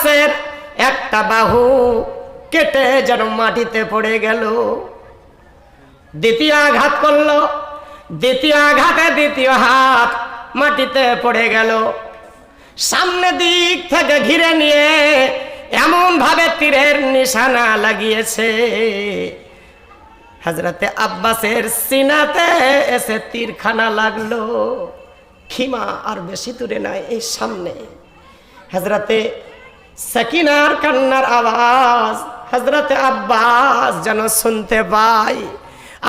আব্বাসের একটা বাহু কেটে যেন মাটিতে পড়ে গেল। দ্বিতীয় আঘাত করল। দ্বিতীয় আঘাতে দ্বিতীয় হাত মাটিতে পড়ে গেল। সামনে দিক থেকে ঘিরে নিয়ে এমন ভাবে তীরের নিশানা লাগিয়েছে। হাজরাতে আব্বাসের সিনাতে এসে তীরখানা লাগল। খিমা আর বেশি দূরে নয়, এই সামনে। হাজরাতে সাকিনার কান্নার আওয়াজ হজরতে আব্বাস যেন শুনতে পাই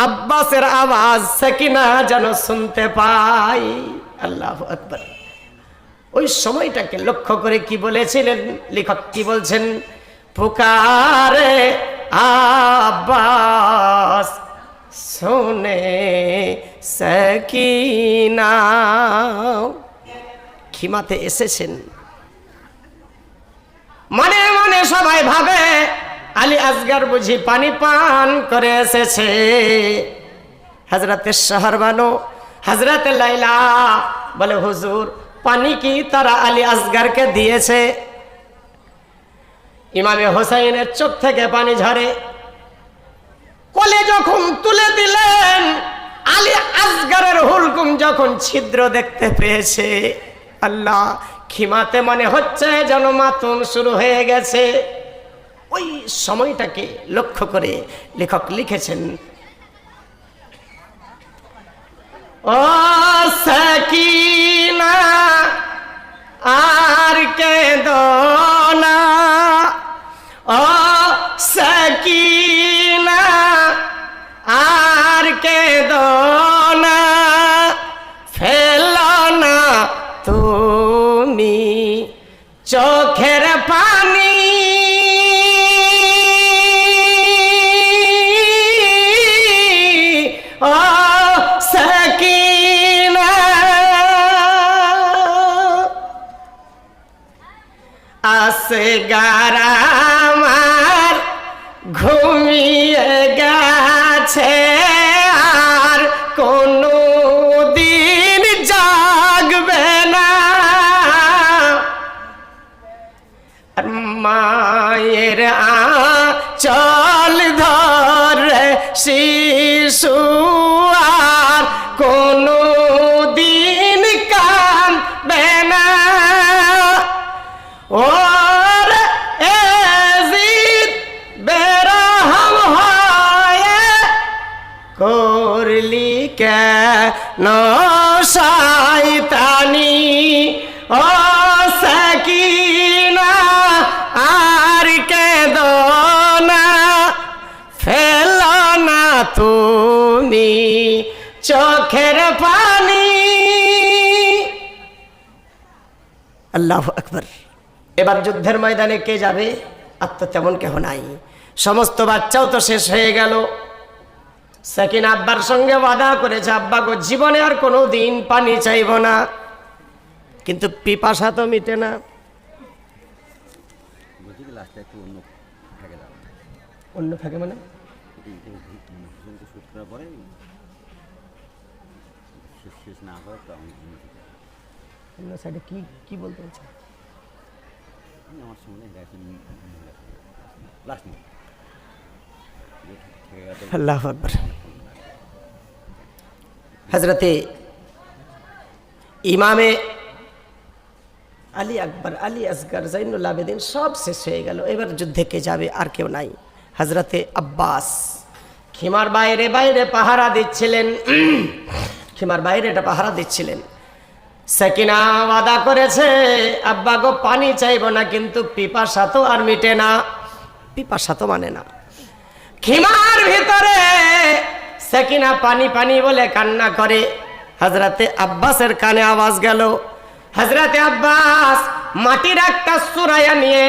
আব্বাসের আওয়াজ সাকিনা যেন শুনতে পাই আল্লাহ আকবর। ওই সময়টাকে লক্ষ্য করে কি বলেছিলেন? লেখক কি বলছেন? পুকারে আব্বাস শোনে সকিনা। খিমাতে এসেছেন। মনে মনে সবাই ভাবে, আলী আসগার বুঝি পানি পান করে এসেছে। হাজরাতের শহর বানো হাজরাতে লাইলা বলে, হুজুর, পানি কি তারা আলী আসগারকে দিয়েছে? ইমামে হোসাইনের চোখ থেকে পানি ঝরে। কোলে যখন তুলে দিলেন, আলী আসগারের হুলকুম যখন ছিদ্র দেখতে পেয়েছে। আল্লাহ খিমাতে মনে হচ্ছে যেন মাতুম শুরু হয়ে গেছে। ওই সময়টাকে লক্ষ্য করে লেখক লিখেছেন, ও সকিনা, আর কে না। ও সকিনা, আর কে না। চোখের পানি কোনো দিন কাঁদবে বেনা ওর এজিদ বেরহম হয়ে করলি কেন শয়তানি? ও আল্লাহ আকবর। এবার যুদ্ধের ময়দানে কে যাবে? আর তো তেমন কেহ নাই। সমস্ত বাচ্চাও তো শেষ হয়ে গেল। সেকিন আব্বার সঙ্গে বাধা করেছে আব্বা গো জীবনে আর কোনো দিন পানি চাইব না। কিন্তু পিপাসা তো মিটে না। অন্য থাকে মানে হুসেনকে শ্যুট করার পরে শেষ শেষ না করে তো আমি অন্য দিকে যাই। অন্য সাইডে কি কি বলতে আমি আমার সামনে লাস্ট আল্লাহ আকবর। হজরতে ইমামে আলী আকবর আলী আসগর জাইনুল আবেদিন সব শেষ হয়ে গেল। এবার যুদ্ধে কে যাবে আর কেউ নাই। হজরতে আব্বাস খিমার বাইরে বাইরে পাহারা দিচ্ছিলেন। খিমার বাইরে এটা পাহারা দিচ্ছিলেন। সেকিনা ওয়াদা করেছে, আব্বা গো, পানি চাইব না, কিন্তু পিপাসা তো আর মিটে না। পিপাসা তো মানে না। খিমার ভিতরে সেকিনা পানি পানি বলে কান্না করে। হজরতে আব্বাসের কানে আওয়াজ গেল হজরতে আব্বাস, মাটির একটা সুরাইয়া নিয়ে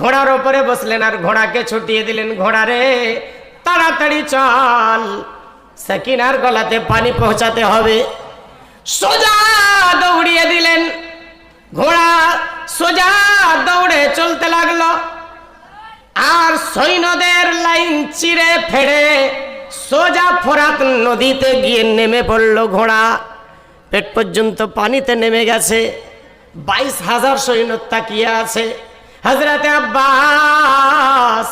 ঘোড়ার ওপরে বসলেন আর ঘোড়াকে ছুটিয়ে দিলেন ঘোড়ারে তাড়াতাড়ি চল, সেকিনার গলাতে পানি পৌঁছাতে হবে। সোজা দৌড়িয়ে দিলেন। ঘোড়া সোজা দৌড়ে চলতে লাগল। আর সৈন্যদের লাইন চিরে ফেড়ে সোজা ফোরাত নদীতে গিয়ে নেমে পড়ল ঘোড়া। পেট পর্যন্ত পানিতে নেমে গেছে। বাইশ হাজার সৈন্য তাকিয়ে আছে। হজরতে আব্বাস,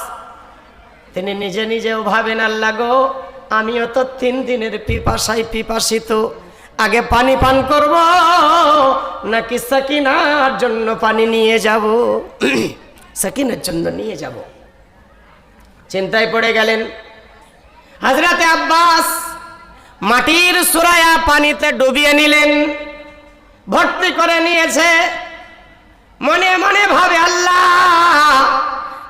তিনি নিজে নিজেও ভাবেন, আল্লাহ গো, আমিও তো তিন দিনের পিপাসায় পিপাসিত। আগে পানি পান করব, নাকি সাকিনার জন্য পানি নিয়ে যাব? সাকিনার জন্য নিয়ে যাব। চিন্তায় পড়ে গেলেন, হাজরাতে আব্বাস মাটির সুরায়া পানিতে ডুবিয়ে নিলেন, ভর্তি করে নিয়েছে। মনে মনে ভাবে, আল্লাহ,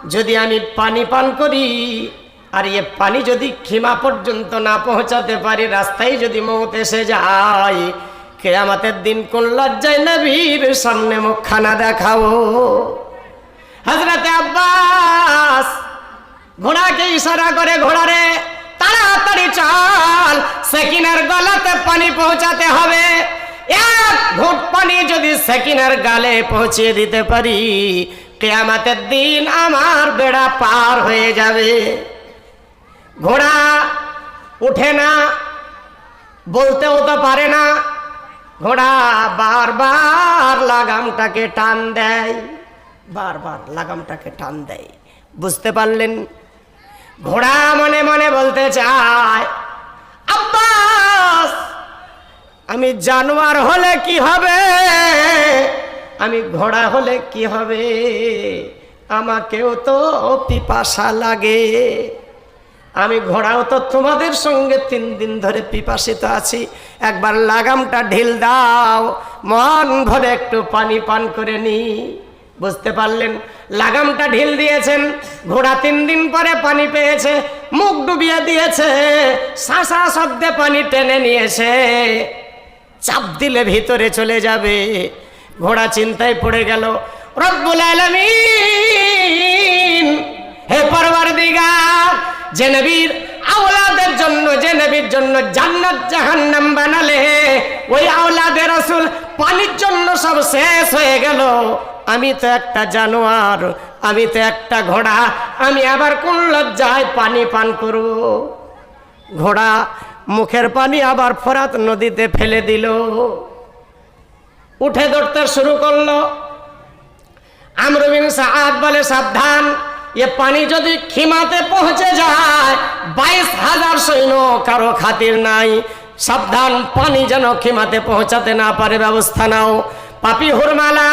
যদি আমি পানি পান করি আর এ পানি যদি খিমা পর্যন্ত না পৌঁছাতে পারি, রাস্তায় যদি মৌত এসে যায়, কেয়ামাতের দিন কোন লজ্জায় নবীর সামনে মুখখানা দেখাবো? হজরতে আব্বাস ঘোড়াকে ইশারা করে, ঘোড়ারে, তাড়াতাড়ি চল, সেকিনার গলাতে পানি পৌঁছাতে হবে। এক ঘুট পানি যদি সেকিনার গালে পৌঁছে দিতে পারি, কেয়ামাতের দিন আমার বেড়া পার হয়ে যাবে। ঘোড়া উঠে না, বলতেও তো পারে না। ঘোড়া বারবার লাগামটাকে টান দেয়, বারবার লাগামটাকে টান দেয়। বুঝতে পারলেন? ঘোড়া মনে মনে বলতে চায়, আব্বাস, আমি জানোয়ার হলে কি হবে? আমি ঘোড়া হলে কি হবে? আমাকেও তো পিপাসা লাগে। আমি ঘোড়াও তো তোমাদের সঙ্গে তিন দিন ধরে পিপাসিত আছি। একবার লাগামটা ঢিল দাও, মন ভরে একটু পানি পান করে নি। বুঝতে পারলেন? লাগামটা ঢিল দিয়েছেন, ঘোড়া তিন দিন পরে পানি পেয়েছে, মুখ ডুবিয়ে দিয়েছে শাঁসা শব্দে পানি টেনে নিয়েছে। চাপ দিলে ভিতরে চলে যাবে। ঘোড়া চিন্তায় পড়ে গেল, রব্বুল আলামিন, হে পরবার দিগার যে নবীর আওলাদের জন্য, যে নবীর জন্য জান্নাত জাহান্নাম বানালে, ওই আওলাদের রসুল পানির জন্য সব শেষ হয়ে গেল। আমি তো একটা জানোয়ার, আমি তো একটা ঘোড়া, আমি আবার কোন লজ্জায় পানি পান করব? ঘোড়া মুখের পানি আবার ফরাত নদীতে ফেলে দিল। উঠে দৌড়তে শুরু করল। আমরবিন সাহাদ বলে, সাবধান। এ পানি যদি খিমাতে পৌঁছে যায়, বাইশ হাজার সৈন্য কারও খাতির নাই। সাবধান, পানি যেন খিমাতে পৌঁছাতে না পারে, ব্যবস্থা নাও। পাপি হুরমালা,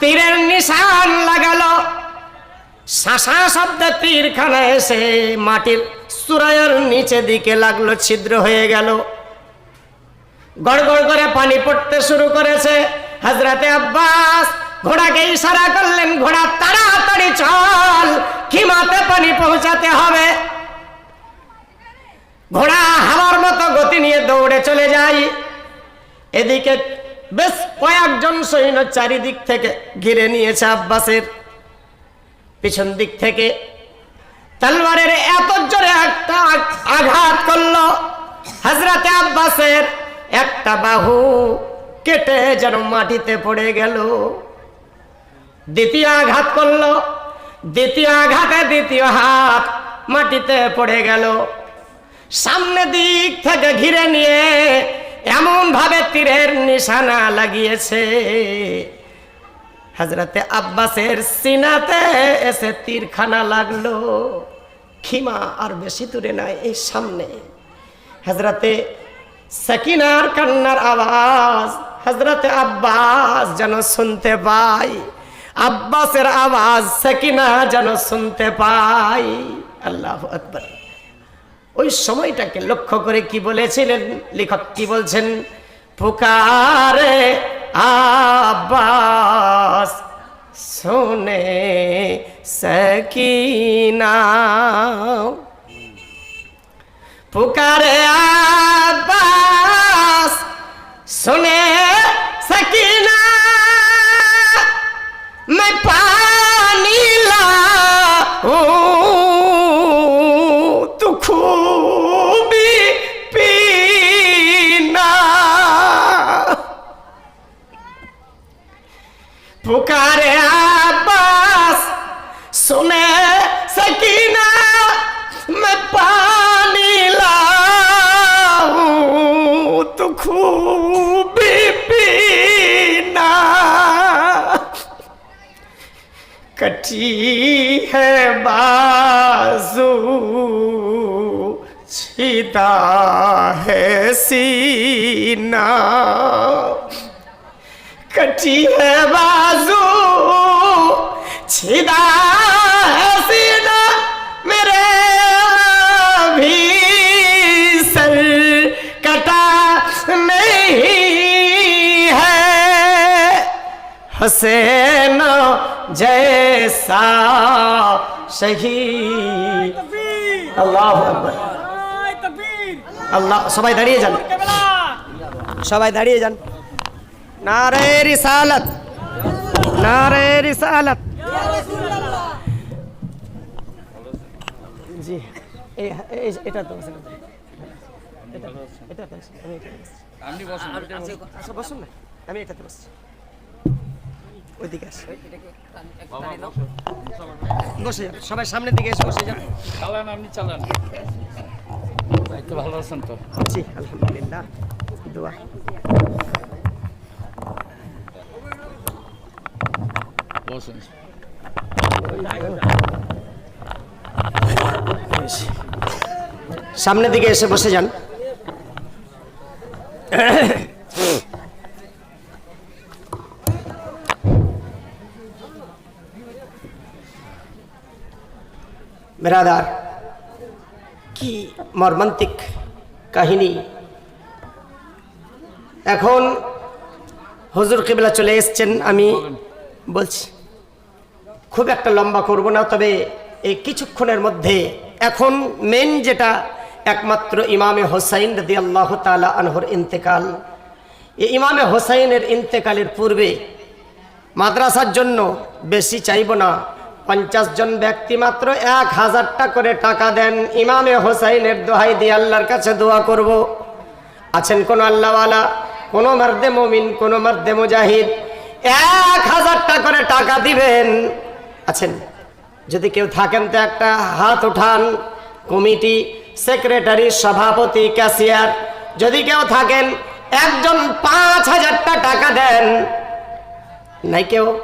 তীরের নিশান লাগালো। শাসা শব্দে তীরখানা এসে মাটির সুরায়ের নিচে দিকে লাগল, ছিদ্র হয়ে গেল। গড় গড় করে পানি পড়তে শুরু করেছে। হাজরাতে আব্বাস ঘোড়াকে ইশারা করলেন, ঘোড়া, তাড়াতাড়ি চল খিমাতে পানি পৌঁছাতে হবে। ঘোড়া হাওয়ার মতো গতি নিয়ে দৌড়ে চলে যাই এদিকে বেশ কয়েকজন সৈন্য চারিদিক থেকে ঘিরে নিয়েছে আব্বাসের। পিছন দিক থেকে তলবারের এত জোরে একটা আঘাত করল হজরতে আব্বাসের একটা বাহু কেটে যেন মাটিতে পড়ে গেল। দ্বিতীয় আঘাত করল। দ্বিতীয় আঘাতে দ্বিতীয় হাত মাটিতে পড়ে গেল। সামনে দিক থেকে ঘিরে নিয়ে এমন ভাবে তীরের নিশানা লাগিয়েছে। হজরতে আব্বাসের সিনাতে এসে তীরখানা লাগল। খিমা আর বেশি দূরে নয় এই সামনে। হজরতে সাকিনার কান্নার আওয়াজ হজরতে আব্বাস যেন শুনতে পাই আব্বাসের আওয়াজ সকিনা যেন শুনতে পাই। আল্লাহ আকবর। ওই সময়টাকে লক্ষ্য করে কি বলেছিলেন? লেখক কি বলছেন? পুকারে আব্বাস শুনে সকিনা। পুকারে আব্বাস শুনে সকিনা। सीना। कटी है बाजू छिदा है सीना मेरे भी सर। कटा नहीं है हसैन जैसा सही हाँ, अल्लाह अकबर। আল্লাহ সবাই দাঁড়িয়ে যান। সবাই দাঁড়িয়ে যান। নারে রিসালাত নারে রিসালাত। জি এটা তো এটা তো আমি আচ্ছা বসুন না। আমি এটাতে বসছি। ওইদিকে আসি বসে যান। সবাই সামনের দিকে এসে বসে যান। চালান আপনি চালান। তো ভালো আছেন তো? জি আলহামদুলিল্লাহ দোয়া। বসেন। সামনের দিকে এসে বসে যান। বেরাদার কি মর্মান্তিক কাহিনী? এখন হুজুর কেবলা চলে এসছেন, আমি বলছি, খুব একটা লম্বা করব না, তবে এই কিছুক্ষণের মধ্যে এখন মেন যেটা একমাত্র ইমামে হোসাইন রদি আল্লাহ তালা আনহর ইন্তেকাল। এই ইমামে হোসাইনের ইন্তেকালের পূর্বে মাদ্রাসার জন্য বেশি চাইব না পঞ্চাশ জন ব্যক্তি মাত্র এক হাজারটা করে টাকা দেন। ইমামে হোসাইনের দোহাই দিয়ে আল্লাহর কাছে দোয়া করব। আছেন কোন আল্লাহওয়ালা? কোন মার্দে মমিন, কোন মার্দে মুজাহিদ? এক হাজারটা করে টাকা দিবেন। আছেন? যদি কেউ থাকেন তো একটা হাত উঠান। কমিটি, সেক্রেটারি, সভাপতি ক্যাশিয়ার যদি কেউ থাকেন, একজন পাঁচ হাজারটা টাকা দেন। নাই কেউ?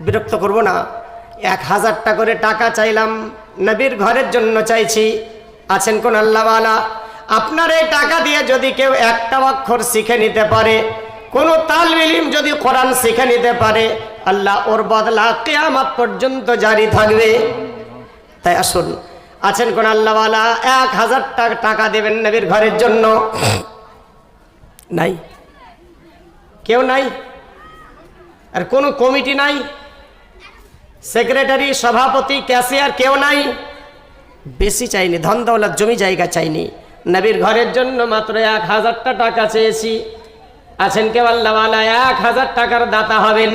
বিরক্ত করব না। এক হাজারটা করে টাকা চাইলাম। নবীর ঘরের জন্য চাইছি। আছেন কোন আল্লাহওয়ালা? আপনার এই টাকা দিয়ে যদি কেউ একটা অক্ষর শিখে নিতে পারে, কোন তালবিলিম যদি কোরআন শিখে নিতে পারে, আল্লাহ ওর বদলা কেয়ামত পর্যন্ত জারি থাকবে। তাই আসুন, আছেন কোন আল্লাহওয়ালা? এক হাজার টাকা টাকা দেবেন নবীর ঘরের জন্য। নাই। কেউ নাই? আর কোনো কমিটি নাই? সেক্রেটারি, সভাপতি, ক্যাশিয়ার কেউ নাই। বেশি চাইনি, ধন দৌলত, জমি জায়গা চাইনি। নবীর ঘরের জন্য মাত্র এক হাজারটা টাকা চেয়েছি। আছেন কেউ আল্লাহওয়ালা এক হাজার টাকার দাতা হবেন।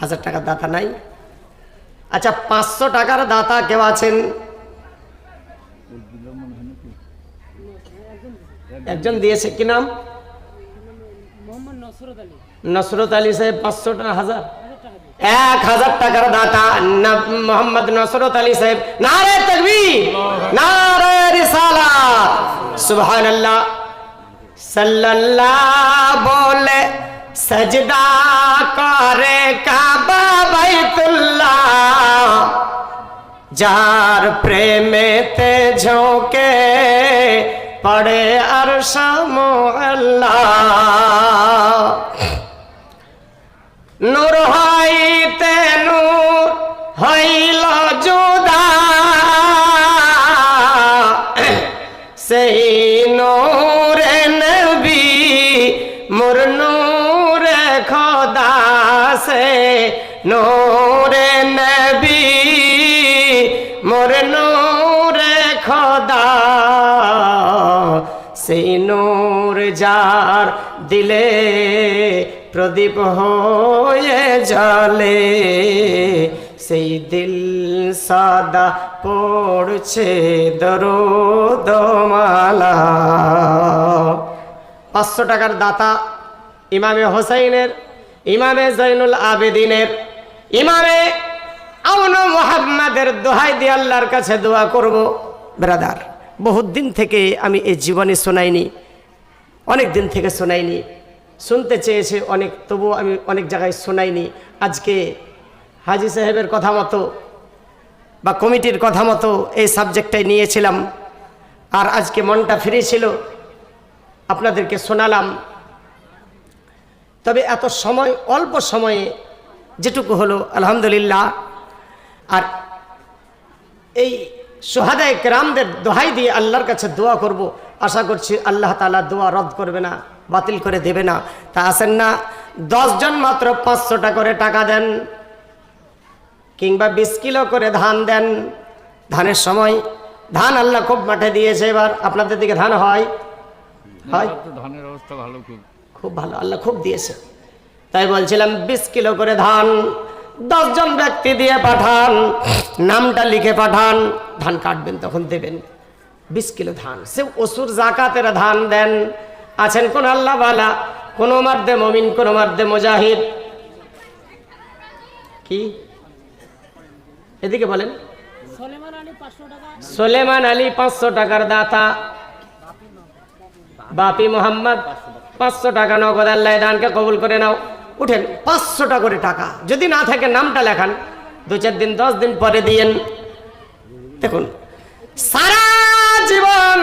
হাজার টাকার দাতা নাই। আচ্ছা পাঁচশো টাকার দাতা কেউ আছেন? একজন দিয়েছে, কি নাম? নসরত আলী। সাহেব পাঁচশো টাকা হাজার এক হাজার টাকার দাতা ন- মোহাম্মদ নসরত আলী সাহেব নারে তকবি নারে রিসালা সুবহানাল্লাহ সাল্লাল্লাহ বলে সজদা করে কাবা বাইতুল্লাহ যার প্রেমেতে ঝোঁকে পড়ে আর সামো আল্লাহ নূর হইতে নূর হইল জুদা। সেই নূরে নবী, মোর নূরে খোদা সে। নূরে নবী, মোর নূরে খোদা। সেই নূর যার দিলে প্রদীপ হয়ে জলে সেই দিল সাদা পড়ছে দরোদমালা। পাঁচশো টাকার দাতা ইমামে হোসাইনের, ইমামে জৈনুল আবেদিনের, ইমামে আউন মোহাম্মদের দোহাই দিয়ে আল্লাহর কাছে দোয়া করব। ব্রাদার, বহুত দিন থেকে আমি এই জীবনে শোনাইনি, অনেক দিন থেকে শোনাইনি। শুনতে চেয়েছে অনেক তবু আমি অনেক জায়গায় শোনাইনি। আজকে হাজি সাহেবের কথা মতো বা কমিটির কথা মতো এই সাবজেক্টটাই নিয়েছিলাম। আর আজকে মনটা ফ্রি ছিল, আপনাদেরকে শোনালাম। তবে এত সময়, অল্প সময়ে যেটুকু হলো, আলহামদুলিল্লাহ। আর এই সোহাদায় কেরামদের দোহাই দিয়ে আল্লাহর কাছে দোয়া করব। আশা করছি আল্লাহ তালা দোয়া রদ করবে না। বাতিল করে দেবে না। তা আসেন না? দশজন মাত্র পাঁচশোটা করে টাকা দেন। কিংবা বিশ কিলো করে ধান দেন। ধানের সময় ধান আল্লাহ খুব মাঠে দিয়েছে এবার। আপনাদের দিকে ধান হয়? হয়? ধানের অবস্থা ভালো খুব। খুব ভালো আল্লাহ খুব দিয়েছে। তাই বলছিলাম বিশ কিলো করে ধান দশজন ব্যক্তি দিয়ে পাঠান নামটা লিখে পাঠান ধান কাটবেন তখন দেবেন। বিশ কিলো ধান সে অসুর জাকাতের ধান দেন। আছেন কোন আল্লাহওয়ালা কোন মার্দে মমিন, কোন মার্দে মুজাহিদ। কি? এদিকে বলেন। সোলেমান আলী পাঁচশো টাকার দাতা। বাপি মোহাম্মদ পাঁচশো টাকা নগদ আল্লাহ দানকে কবুল করে নাও। উঠেন পাঁচশোটা করে টাকা। যদি না থাকে নামটা লেখান। দু চার দিন, দশ দিন পরে দিয়েন। দেখুন, সারা জীবন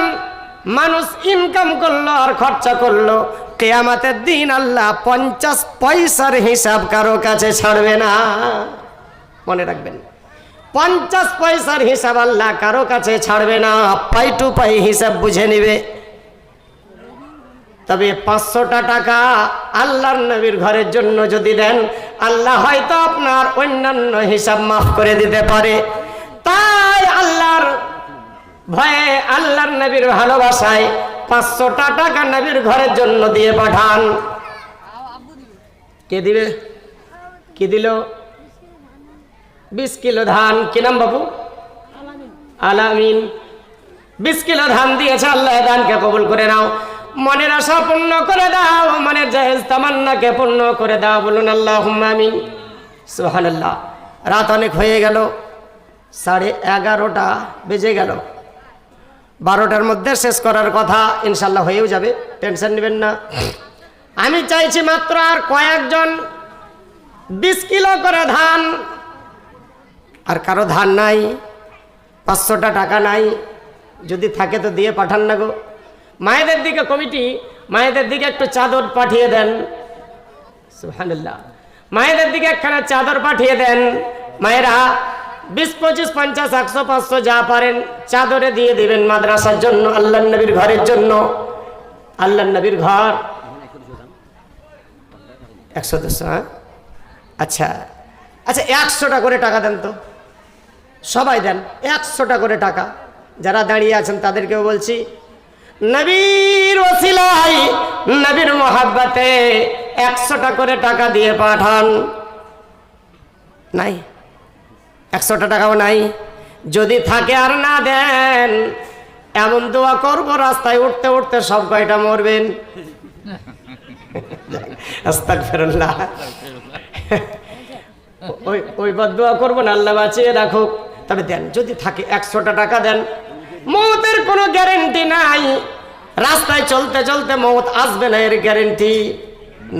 মানুষ ইনকাম করল আর খরচা করল, কেয়ামাতের দিন আল্লাহ পঞ্চাশ পয়সার হিসাব কারও কাছে ছাড়বে না। মনে রাখবেন, পঞ্চাশ পয়সার হিসাব আল্লাহ কারও কাছে ছাড়বে না, পাই টু পাই হিসাব বুঝে নিবে। তবে পাঁচশোটা টাকা আল্লাহর নবীর ঘরের জন্য যদি দেন, আল্লাহ হয়তো আপনার অন্যান্য হিসাব মাফ করে দিতে পারে। তাই আল্লাহর ভয়ে আল্লাহর নবীর ভালোবাসায় পাঁচশোটা টাকা নবীর ঘরের জন্য দিয়ে পাঠান। কে দিবে? কি দিল? বিশ কিলো ধান। কি নাম বাবু আলামিন। বিশ কিলো ধান দিয়েছে আল্লাহ দানকে কবুল করে নাও। মনের আশা পূর্ণ করে দাও, মনের জাহেজ তামান্নাকে পূর্ণ করে দাও, বলুন আল্লাহ আমিন। সুহান রাত অনেক হয়ে গেল, সাড়ে এগারোটা বেজে গেল। বারোটার মধ্যে শেষ করার কথা ইনশাল্লাহ হয়েও যাবে, টেনশন নেবেন না। আমি চাইছি মাত্র আর কয়েকজন বিশ কিলো করে ধান, আর কারও ধান নাই, পাঁচশোটা টাকা নাই, যদি থাকে তো দিয়ে পাঠান না গো। মায়েদের দিকে কমিটি, মায়েদের দিকে একটু চাদর পাঠিয়ে দেন। সুবহানাল্লাহ। মায়েদের দিকে একখানা চাদর পাঠিয়ে দেন। মায়েরা বিশ, পঁচিশ, পঞ্চাশ, একশো, পাঁচশো যা পারেন চাদরে দিয়ে দিবেন মাদ্রাসার জন্য, আল্লাহ নবীর ঘরের জন্য। আল্লাহ নবীর ঘর। একশো দুশো হ্যাঁ? আচ্ছা আচ্ছা একশোটা করে টাকা দেন তো। সবাই দেন, একশোটা করে টাকা। যারা দাঁড়িয়ে আছেন, তাদেরকেও বলছি, নবীর ওসিলাই নবীর মোহাব্বতে একশোটা করে টাকা দিয়ে পাঠান। নাই? একশোটা টাকাও নাই। যদি থাকে আর না দেন, এমন দোয়া করব, রাস্তায় উঠতে উঠতে সব কয়টা মরবেন। ওই দোয়া না, আল্লাহ বাঁচিয়ে রাখুক। তবে দেন, যদি থাকে একশোটা টাকা দেন। কোনো গ্যারেন্টি নাই। রাস্তায় চলতে চলতে আসবে না, এর গ্যারেন্টি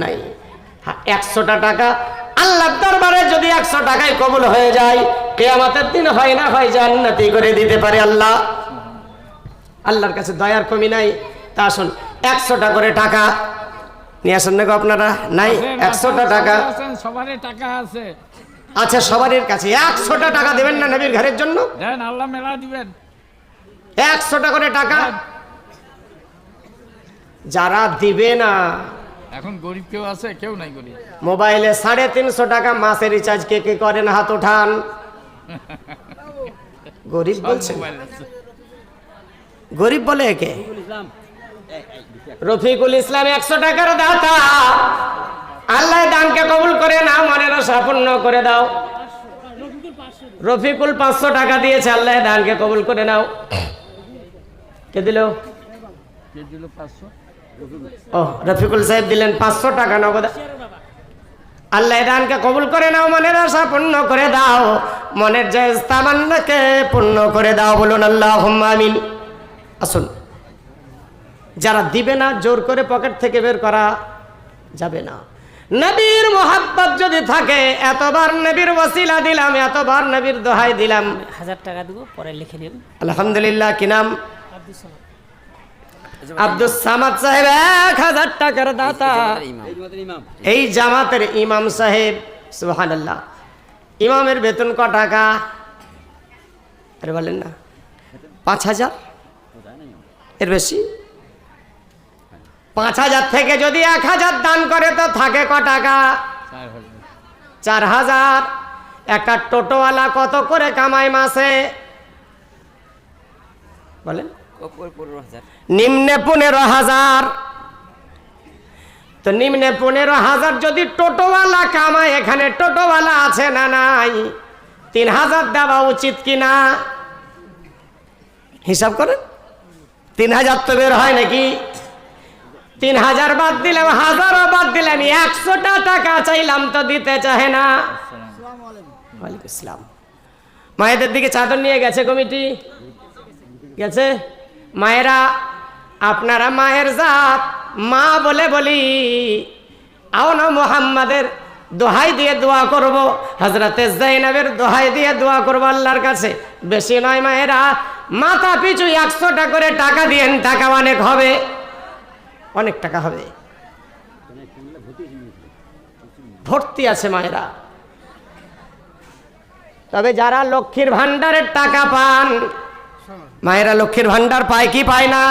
নাই। হ্যাঁ একশোটা টাকা, আল্লাহর দরবারে যদি একশো টাকায় কবুল হয়ে যায় কেয়ামতের দিন হয় না হয় জান্নাতি করে দিতে পারে আল্লাহ। আল্লাহর কাছে দয়ার কমি নাই। তা আসুন একশোটা করে টাকা নিয়ে আসুন না গো আপনারা? নাই একশোটা টাকা। সবারই টাকা আছে। আচ্ছা সবারই কাছে। একশোটা টাকা দেবেন না নবীর ঘরের জন্য? দেন আল্লাহ মেলা দিবেন। একশোটা করে টাকা? যারা দিবে না। এখন গরিব কেউ আছে কেউ নাই গরিব। মোবাইলে সাড়ে তিনশো টাকা মাসের রিচার্জ কে কে করেন? হাত উঠান। গরিব বলছেন গরিব বলে একে? রফিকুল ইসলাম। একশো টাকার দাতা। আল্লাহ দানকে কবুল করে না মনের পূর্ণ করে দাও। রফিকুল পাঁচশো টাকা দিয়েছে আল্লাহ দানকে কবুল করে নাও। কে দিল? কে দিল পাঁচশো? ও রফিকুল সাহেব দিলেন পাঁচশো টাকা নগদ। আল্লাহ দানকে কবুল করে নাও মনের আশা পূর্ণ করে দাও। মনের যে তামান্নাকে পূর্ণ করে দাও বলুন আল্লাহ আমিন। আসুন। যারা দিবে না জোর করে পকেট থেকে বের করা যাবে না। নবীর মোহাব্বত যদি থাকে এতবার নবীর ওসিলা দিলাম এতবার নবীর দোহাই দিলাম। হাজার টাকা দেবো পরে লিখে নেব আলহামদুলিল্লাহ কি নাম? আব্দুল সামাদ সাহেব এক হাজার টাকার দাতা। এই জামাতের ইমাম সাহেব সুবহানাল্লাহ। ইমামের বেতন ক টাকা? আরে বলেন না। পাঁচ হাজার? এর বেশি? পাঁচ হাজার থেকে যদি এক হাজার দান করে তো থাকে ক টাকা? চার হাজার। একটা টোটোওয়ালা কত করে কামায় মাসে? বলেন। নিম্নে পনেরো হাজার। তো নিম্নে পনেরো হাজার যদি টোটোওয়ালা কামায়, এখানে টোটোওয়ালা আছে না নাই? তিন হাজার দেওয়া উচিত কি না হিসাব করেন। তিন হাজার তো বের হয় নাকি? তিন হাজার বাদ দিলাম হাজারও বাদ দিলাম একশোটা টাকা চাইলাম তো দিতে চাহে না। ইসলাম মায়েদের দিকে চাদর নিয়ে গেছে কমিটি? গেছে? মায়েরা, আপনারা মায়ের জাত। মা বলে বলি, আও না মোহাম্মদের দোহাই দিয়ে দোয়া করব। হজরতে জাইনাবের দোহাই দিয়ে দোয়া করব আল্লাহর কাছে। বেশি নয় মায়েরা, মাথা পিছু একশোটা করে টাকা দিয়েন, টাকা অনেক হবে। অনেক টাকা হবে। ভর্তি আছে মায়েরা। তবে যারা লক্ষ্মীর ভান্ডারের টাকা পান, মায়েরা লক্ষ্মীর ভান্ডার পায় কি পায় না?